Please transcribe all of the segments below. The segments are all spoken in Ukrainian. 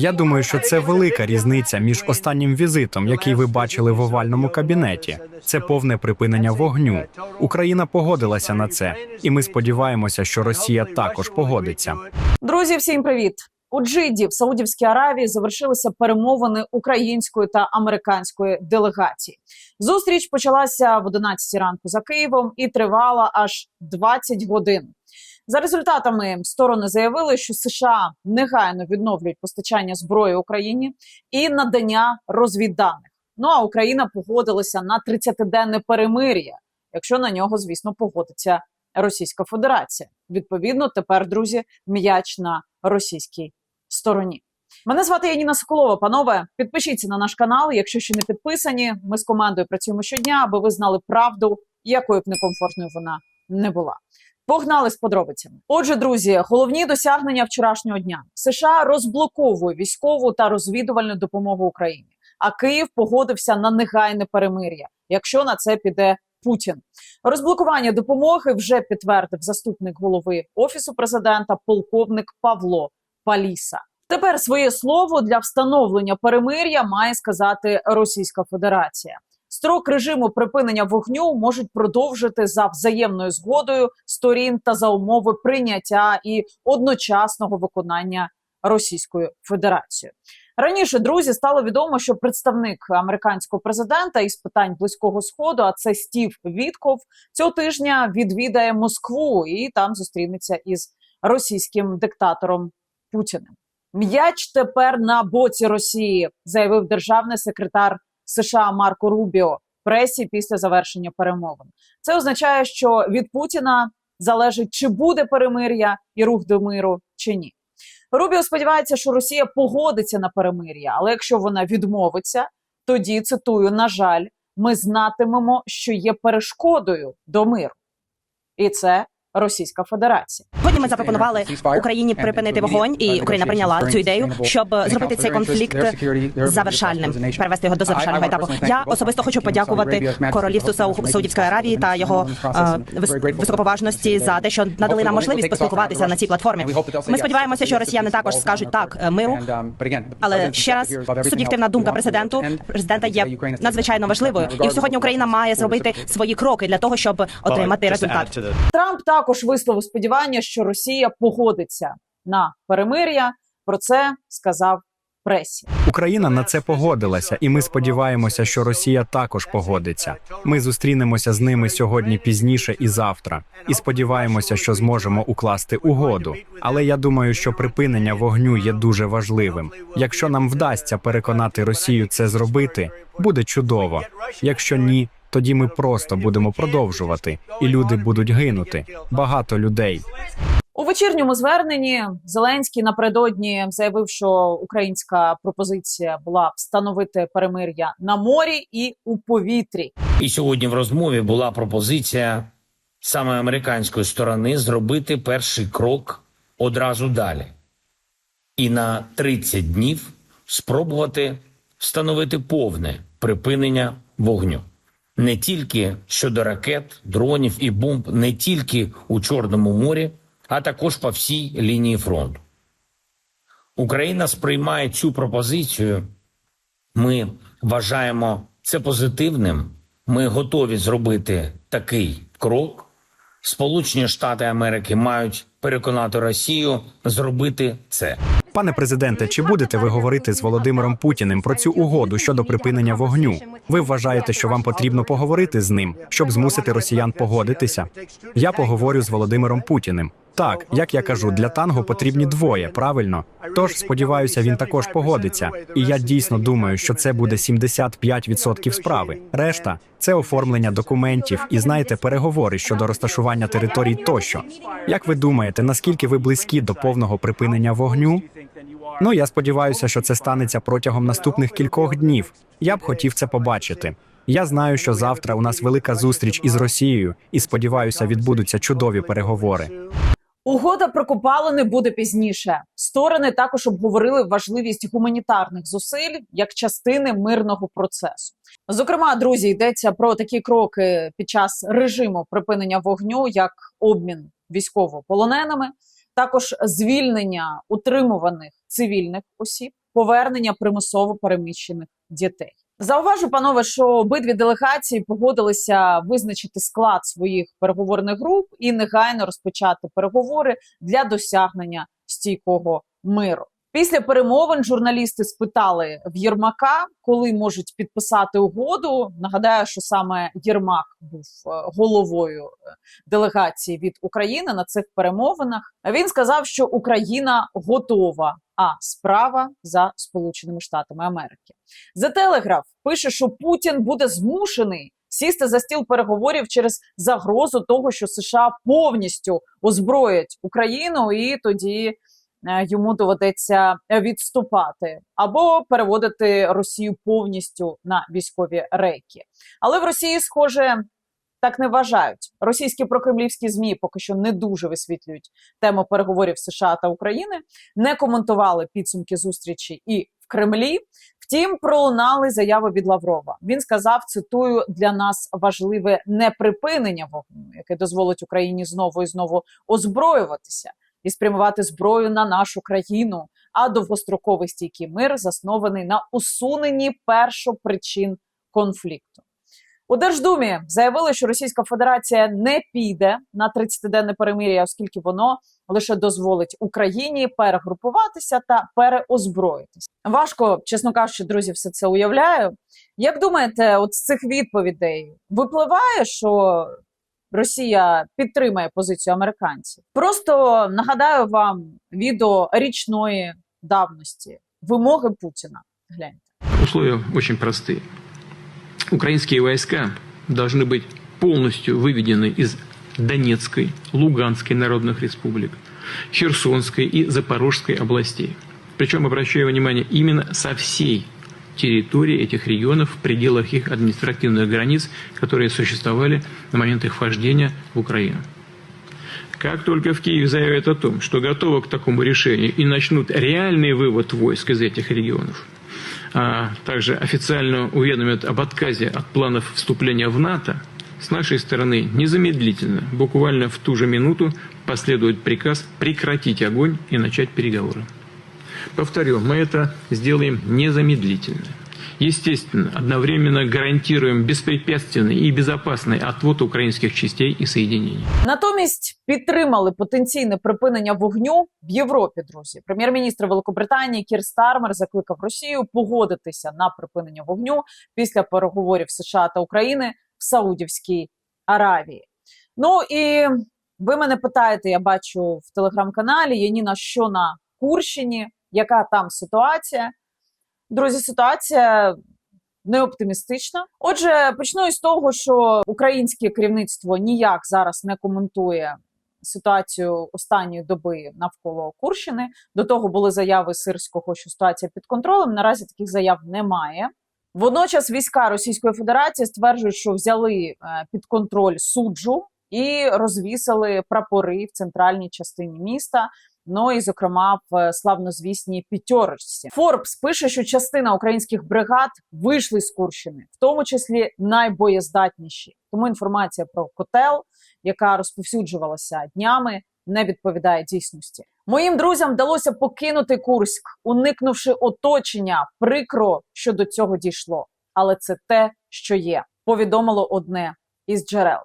Я думаю, що це велика різниця між останнім візитом, який ви бачили в овальному кабінеті. Це повне припинення вогню. Україна погодилася на це, і ми сподіваємося, що Росія також погодиться. Друзі, всім привіт! У Джиді в Саудівській Аравії завершилися перемовини української та американської делегації. Зустріч почалася в 11 ранку за Києвом і тривала аж 20 годин. За результатами сторони заявили, що США негайно відновлюють постачання зброї Україні і надання розвідданих. Ну а Україна погодилася на 30-денне перемир'я, якщо на нього, звісно, погодиться Російська Федерація. Відповідно, тепер, друзі, м'яч на російській стороні. Мене звати Яніна Соколова. Панове, підпишіться на наш канал, якщо ще не підписані. Ми з командою працюємо щодня, аби ви знали правду, якою б некомфортною вона не була. Погнали з подробицями. Отже, друзі, головні досягнення вчорашнього дня: США розблоковує військову та розвідувальну допомогу Україні. А Київ погодився на негайне перемир'я, якщо на це піде Путін. Розблокування допомоги вже підтвердив заступник голови офісу президента, полковник Павло Паліса. Тепер своє слово для встановлення перемир'я має сказати Російська Федерація. Строк режиму припинення вогню можуть продовжити за взаємною згодою сторін та за умови прийняття і одночасного виконання Російською Федерацією. Раніше друзі стало відомо, що представник американського президента із питань близького сходу, а це Стів Вітков, цього тижня відвідає Москву і там зустрінеться із російським диктатором Путіним. М'яч тепер на боці Росії, заявив державний секретар США Марко Рубіо пресі після завершення перемовин. Це означає, що від Путіна залежить, чи буде перемир'я і рух до миру, чи ні. Рубіо сподівається, що Росія погодиться на перемир'я, але якщо вона відмовиться, тоді цитую: на жаль, ми знатимемо, що є перешкодою до миру, і це Російська Федерація. Сьогодні ми запропонували Україні припинити вогонь, і Україна прийняла цю ідею, щоб зробити цей конфлікт завершальним, перевести його до завершального етапу. Я особисто хочу подякувати королівству Сау- Саудівської Аравії та його е, високоповажності за те, що надали нам можливість поспілкуватися на цій платформі. Ми сподіваємося, що росіяни також скажуть так е, миру. Але ще раз суб'єктивна думка президенту президента є надзвичайно важливою, і сьогодні Україна має зробити свої кроки для того, щоб отримати результат. Трамп також висловив сподівання, що Росія погодиться на перемир'я. Про це сказав пресі. Україна на це погодилася, і ми сподіваємося, що Росія також погодиться. Ми зустрінемося з ними сьогодні пізніше і завтра, і сподіваємося, що зможемо укласти угоду. Але я думаю, що припинення вогню є дуже важливим. Якщо нам вдасться переконати Росію це зробити, буде чудово. Якщо ні, тоді ми просто будемо продовжувати, і люди будуть гинути. Багато людей. У вечірньому зверненні Зеленський напередодні заявив, що українська пропозиція була встановити перемир'я на морі і у повітрі. І сьогодні в розмові була пропозиція саме американської сторони зробити перший крок одразу далі, і на 30 днів спробувати встановити повне припинення вогню. Не тільки щодо ракет, дронів і бомб, не тільки у Чорному морі, а також по всій лінії фронту. Україна сприймає цю пропозицію. Ми вважаємо це позитивним. Ми готові зробити такий крок. Сполучені Штати Америки мають переконати Росію зробити це. Пане президенте, чи будете ви говорити з Володимиром Путіним про цю угоду щодо припинення вогню? Ви вважаєте, що вам потрібно поговорити з ним, щоб змусити росіян погодитися? Я поговорю з Володимиром Путіним. Так, як я кажу, для танго потрібні двоє, правильно? Тож сподіваюся, він також погодиться. І я дійсно думаю, що це буде 75% справи. Решта це оформлення документів і знаєте, переговори щодо розташування територій тощо. Як ви думаєте, наскільки ви близькі до повного припинення вогню? Ну я сподіваюся, що це станеться протягом наступних кількох днів. Я б хотів це побачити. Я знаю, що завтра у нас велика зустріч із Росією, і сподіваюся, відбудуться чудові переговори. Угода про копалини буде пізніше. Сторони також обговорили важливість гуманітарних зусиль як частини мирного процесу. Зокрема, друзі, йдеться про такі кроки під час режиму припинення вогню, як обмін військовополоненими, також звільнення утримуваних цивільних осіб, повернення примусово переміщених дітей. Зауважу, панове, що обидві делегації погодилися визначити склад своїх переговорних груп і негайно розпочати переговори для досягнення стійкого миру. Після перемовин журналісти спитали в Єрмака, коли можуть підписати угоду. Нагадаю, що саме Єрмак був е, головою е, делегації від України на цих перемовинах. Він сказав, що Україна готова. А справа за Сполученими Штатами Америки. The Telegraph пише, що Путін буде змушений сісти за стіл переговорів через загрозу того, що США повністю озброять Україну, і тоді йому доведеться відступати або переводити Росію повністю на військові рейки. Але в Росії, схоже, так не вважають. Російські прокремлівські змі поки що не дуже висвітлюють тему переговорів США та України, не коментували підсумки зустрічі і в Кремлі. Втім, пролунали заяви від Лаврова. Він сказав: цитую: для нас важливе не припинення вогню, яке дозволить Україні знову і знову озброюватися і спрямувати зброю на нашу країну. А довгостроковий стійкий мир заснований на усуненні першопричин конфлікту. У Держдумі заявили, що Російська Федерація не піде на 30-денне перемир'я, оскільки воно лише дозволить Україні перегрупуватися та переозброїтися. Важко, чесно кажучи, друзі, все це уявляю. Як думаєте, от з цих відповідей випливає, що Росія підтримає позицію американців? Просто нагадаю вам відео річної давності вимоги Путіна. Гляньте. Условия очень простые. Украинские войска должны быть полностью выведены из Донецкой, Луганской народных республик, Херсонской и Запорожской областей. Причем, обращаю внимание, именно со всей территории этих регионов в пределах их административных границ, которые существовали на момент их вхождения в Украину. Как только в Киеве заявят о том, что готовы к такому решению и начнут реальный вывод войск из этих регионов, а также официально уведомят об отказе от планов вступления в НАТО, с нашей стороны незамедлительно, буквально в ту же минуту, последует приказ прекратить огонь и начать переговоры. Повторю, мы это сделаем незамедлительно. Естественно, одновременно гарантируем беспрепятственный и безопасный отвод украинских частей и соединений. Натомість підтримали потенційне припинення вогню в Європі. Друзі, прем'єр-міністр Великобританії Кір Стармер закликав Росію погодитися на припинення вогню після переговорів США та України в Саудівській Аравії. Ну і ви мене питаєте, я бачу в телеграм-каналі Яніна, що на Курщині, яка там ситуація? Друзі, ситуація не оптимістична. Отже, почну із того, що українське керівництво ніяк зараз не коментує ситуацію останньої доби навколо Курщини. До того були заяви Сирського, що ситуація під контролем. Наразі таких заяв немає. Водночас війська Російської Федерації стверджують, що взяли е, під контроль суджу і розвісили прапори в центральній частині міста. Ну і зокрема в славнозвісній п'ятерочці. Форбс пише, що частина українських бригад вийшли з Курщини, в тому числі найбоєздатніші. Тому інформація про котел, яка розповсюджувалася днями, не відповідає дійсності. Моїм друзям вдалося покинути Курськ, уникнувши оточення. Прикро, що до цього дійшло, але це те, що є. Повідомило одне із джерел.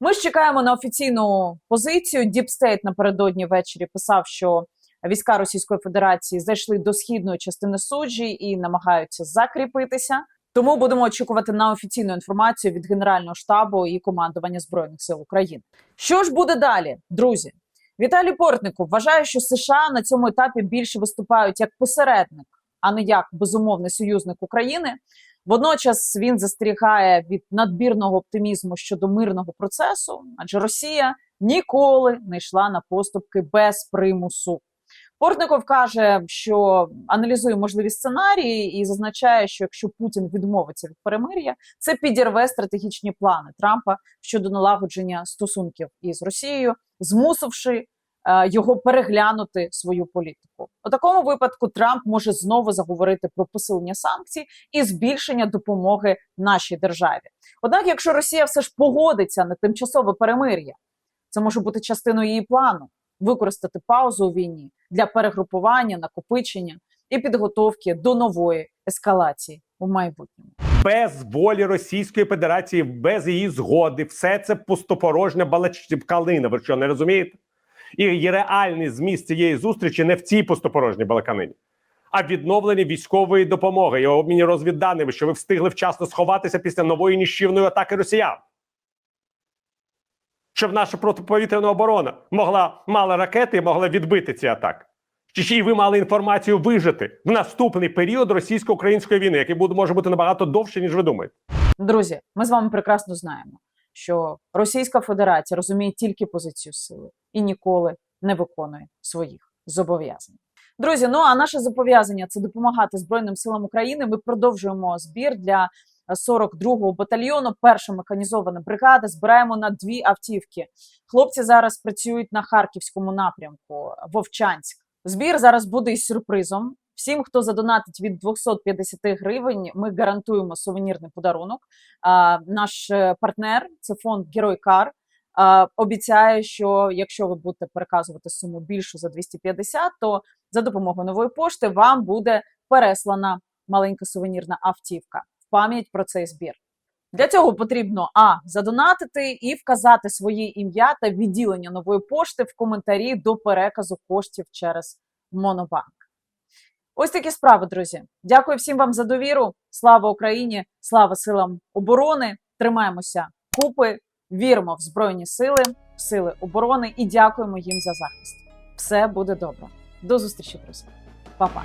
Ми ж чекаємо на офіційну позицію. Діпстейт напередодні ввечері писав, що війська Російської Федерації зайшли до східної частини суджі і намагаються закріпитися. Тому будемо очікувати на офіційну інформацію від Генерального штабу і командування збройних сил України. Що ж буде далі, друзі? Віталій Портников вважає, що США на цьому етапі більше виступають як посередник, а не як безумовний союзник України. Водночас він застерігає від надбірного оптимізму щодо мирного процесу, адже Росія ніколи не йшла на поступки без примусу. Портников каже, що аналізує можливі сценарії і зазначає, що якщо Путін відмовиться від перемир'я, це підірве стратегічні плани Трампа щодо налагодження стосунків із Росією, змусивши його переглянути свою політику. У такому випадку Трамп може знову заговорити про посилення санкцій і збільшення допомоги нашій державі. Однак, якщо Росія все ж погодиться на тимчасове перемир'я, це може бути частиною її плану використати паузу у війні для перегрупування, накопичення і підготовки до нової ескалації у майбутньому. без волі Російської Федерації, без її згоди, все це пустопорожня балачкалина. Ви що не розумієте? І реальний зміст цієї зустрічі не в цій пустопорожній балаканині, а відновленні військової допомоги і обміні розвідданими, що ви встигли вчасно сховатися після нової ніщівної атаки росіян. Щоб наша протиповітряна оборона могла мала ракети і могла відбити ці атаки. Чи ще й ви мали інформацію вижити в наступний період російсько-української війни, який буде може бути набагато довше, ніж ви думаєте? Друзі, ми з вами прекрасно знаємо, що Російська Федерація розуміє тільки позицію сили і ніколи не виконує своїх зобов'язань. Друзі, ну а наше зобов'язання це допомагати Збройним силам України. Ми продовжуємо збір для 42-го батальйону. Перша механізована бригада. Збираємо на дві автівки. Хлопці зараз працюють на харківському напрямку Вовчанськ. Збір зараз буде із сюрпризом. Всім, хто задонатить від 250 гривень, ми гарантуємо сувенірний подарунок. А, наш е, партнер, це фонд Герой Кар. Обіцяє, що якщо ви будете переказувати суму більшу за 250, то за допомогою нової пошти вам буде переслана маленька сувенірна автівка в пам'ять про цей збір. Для цього потрібно а задонатити і вказати своє ім'я та відділення нової пошти в коментарі до переказу коштів через Монобанк. Ось такі справи, друзі. Дякую всім вам за довіру. Слава Україні! Слава силам оборони! Тримаємося купи, віримо в Збройні Сили, в сили оборони і дякуємо їм за захист. Все буде добре. До зустрічі, друзі. Па-па.